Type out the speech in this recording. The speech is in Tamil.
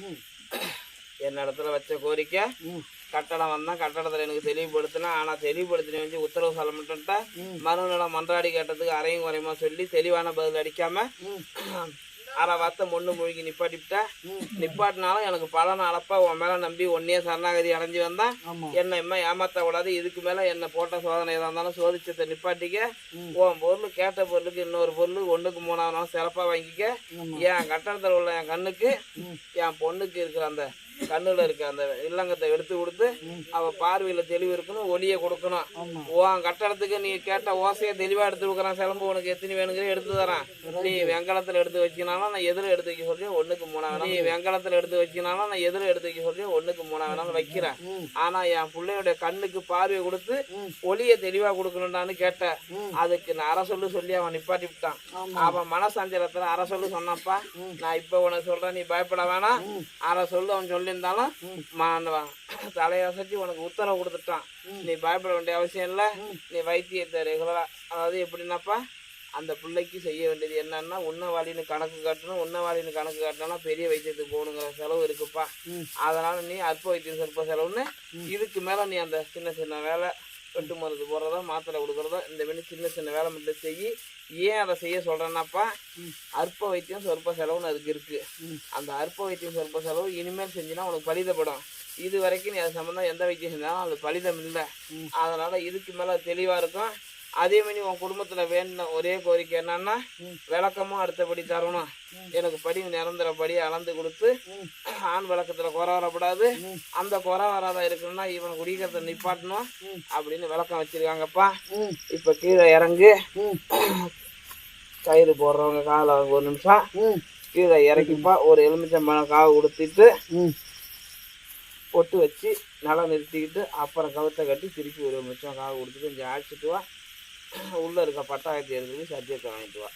ம் என்ன இடத்துல வச்ச கோரிக்கை? கட்டடம் வந்தான் கட்டடத்தில் எனக்கு தெளிவுபடுத்தினா ஆனால் தெளிவுபடுத்தின வந்து உத்தரவு சொல்ல மட்டும்ட்டா மறுநிலம் மன்றாடி கேட்டதுக்கு அரையும் குறையுமா சொல்லி தெளிவான பதில் அடிக்காம ம் அரை வார்த்தை மொண்டு மூழ்கி நிப்பாட்டிவிட்டா. நிப்பாட்டினாலும் எனக்கு பலன் அளப்பா உன் மேலே நம்பி ஒன்னே சரணாகதி அடைஞ்சு வந்தான் என்னை இம்மா ஏமாத்த கூடாது இதுக்கு மேலே என்ன போட்ட சோதனை எதாக இருந்தாலும் சோதிச்சத்தை நிப்பாட்டிக்க. உன் பொருள் கேட்ட பொருளுக்கு இன்னொரு பொருள் ஒன்றுக்கு மூணாவது நாள் சிறப்பாக வாங்கிக்க. என் கட்டடத்தில் உள்ள என் கண்ணுக்கு என் பொண்ணுக்கு இருக்கிற அந்த கண்ணுல இருக்க அந்த இல்லங்கத்தை எடுத்து கொடுத்து அவ பார்வையில தெளிவு இருக்கணும் ஒளியை கொடுக்கணும். உன் கட்டடத்துக்கு நீ கேட்ட ஓசையை தெளிவா எடுத்து கொடுக்குறான் சிலம்பு உனக்கு எத்தனை வேணுங்கிற எடுத்து தரான். நீ வெங்கலத்துல எடுத்து வச்சினாலும் நான் எதில் எடுத்து வைக்க சொல்லி ஒண்ணுக்கு மூணா வேணாம். நீ வெங்கலத்துல எடுத்து வச்சினாலும் நான் எதில் எடுத்து வைக்க சொல்லி ஒண்ணுக்கு மூணா வேணாலும் வைக்கிறேன். ஆனா என் பிள்ளையோட கண்ணுக்கு பார்வையை கொடுத்து. ஒளியை தெளிவா கொடுக்கணும்டான்னு கேட்டேன். அதுக்கு நான் அரை சொல்லு சொல்லி அவன் நிப்பாட்டி விட்டான். அவன் மனசஞ்சலத்துல அரை சொல்லு சொன்னாப்பா நான் இப்ப உனக்கு சொல்றேன் நீ பயப்பட வேணாம். அரை சொல்லு அவன் சொல்லியிருந்தாலும் மா- தலையசைச்சு உனக்கு உத்தரவு கொடுத்துட்டான். நீ பயப்பட வேண்டிய அவசியம் இல்லை. நீ வைத்தியத்தை ரெகுலரா அதாவது எப்படின்னாப்பா அந்த பிள்ளைக்கு செய்ய வேண்டியது என்னன்னா உன்னவாளின்னு கணக்கு காட்டணும் உன்னவாளின்னு கணக்கு காட்டினா பெரிய வைத்தியத்துக்கு போகணுங்கிற செலவு இருக்குப்பா. அதனால நீ அற்ப வைத்தியம் சொற்ப செலவுன்னு இதுக்கு மேல நீ அந்த சின்ன சின்ன வேலை வெட்டு மருந்து போடுறதோ மாத்திரை கொடுக்குறதோ இந்த மாதிரி சின்ன சின்ன வேலை மட்டும் செய்யி ஏன் அதை செய்ய சொல்றேன்னாப்பா அற்ப வைத்தியம் சொற்ப செலவுன்னு அதுக்கு இருக்கு. அந்த அற்ப வைத்தியம் சொற்ப செலவு இனிமேல் செஞ்சுனா உனக்கு பலிதப்படும். இது வரைக்கும் நீ அது சம்மந்தம் எந்த வைத்தியம் செஞ்சாலும் அது பலிதம் இல்லை அதனால இதுக்கு மேல தெளிவா இருக்கும். அதே மாதிரி உன் குடும்பத்துல வேணுன ஒரே கோரிக்கை என்னன்னா விளக்கமும் அடுத்தபடி தரணும். எனக்கு படி நிரந்தர படி அளந்து கொடுத்து ஆண் விளக்கத்துல குறை வரக்கூடாது. அந்த குறை வராத இருக்கணும்னா இவன் குடிக்கிறத நிப்பாட்டணும் அப்படின்னு விளக்கம் வச்சிருக்காங்கப்பா. இப்ப கீழே இறங்கு. கயிறு போடுறவங்க காலை ஒரு நிமிஷம். கீழே இறக்கிப்பா. ஒரு எலுமிச்சம்பழம் காவு கொடுத்துட்டு பொட்டு வச்சு நல்லா நிறுத்திக்கிட்டு அப்புறம் கவுத்தை கட்டி திருப்பி ஒரு நிமிஷம் காவு கொடுத்துட்டு கொஞ்சம் அழைச்சிட்டு வா. உள்ளே இருக்க பட்டாயத்தை எடுத்துட்டு சத்தியத்தை வாங்கிட்டு வா.